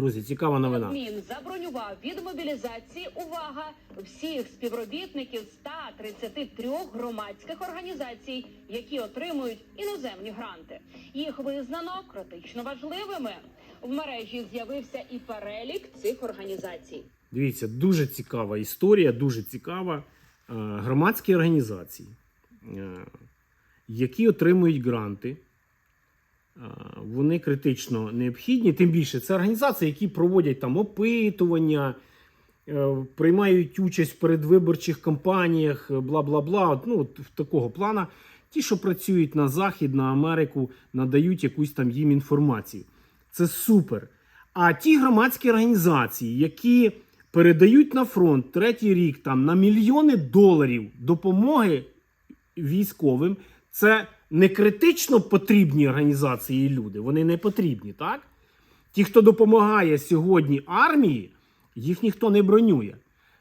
Друзі, цікава новина. Кабмін забронював від мобілізації увага всіх співробітників 133 громадських організацій, які отримують іноземні гранти. Їх визнано критично важливими. В мережі з'явився і перелік цих організацій. Дивіться, дуже цікава історія, дуже цікава. Е, Громадські організації, е, які отримують гранти, вони критично необхідні. Тим більше, це організації, які проводять там опитування, е, приймають участь в передвиборчих кампаніях, е, бла бла бла. Ну, от такого плана. Ті, що працюють на Захід, на Америку, надають якусь там їм інформацію. Це супер. А ті громадські організації, які передають на фронт третій рік там на мільйони доларів допомоги військовим, це не критично потрібні організації і люди. Вони не потрібні, так? Ті, хто допомагає сьогодні армії, їх ніхто не бронює.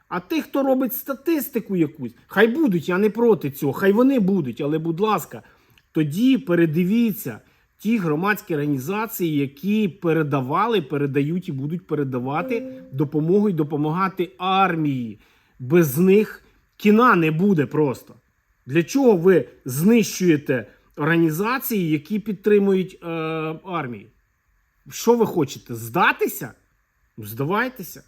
А тих, хто робить статистику якусь, хай будуть, я не проти цього, хай вони будуть, але, будь ласка, тоді передивіться ті громадські організації, які передавали, передають і будуть передавати допомогу і допомагати армії. Без них кіна не буде просто. Для чого ви знищуєте організації, які підтримують е, армію? Що ви хочете? Здатися? Здавайтеся.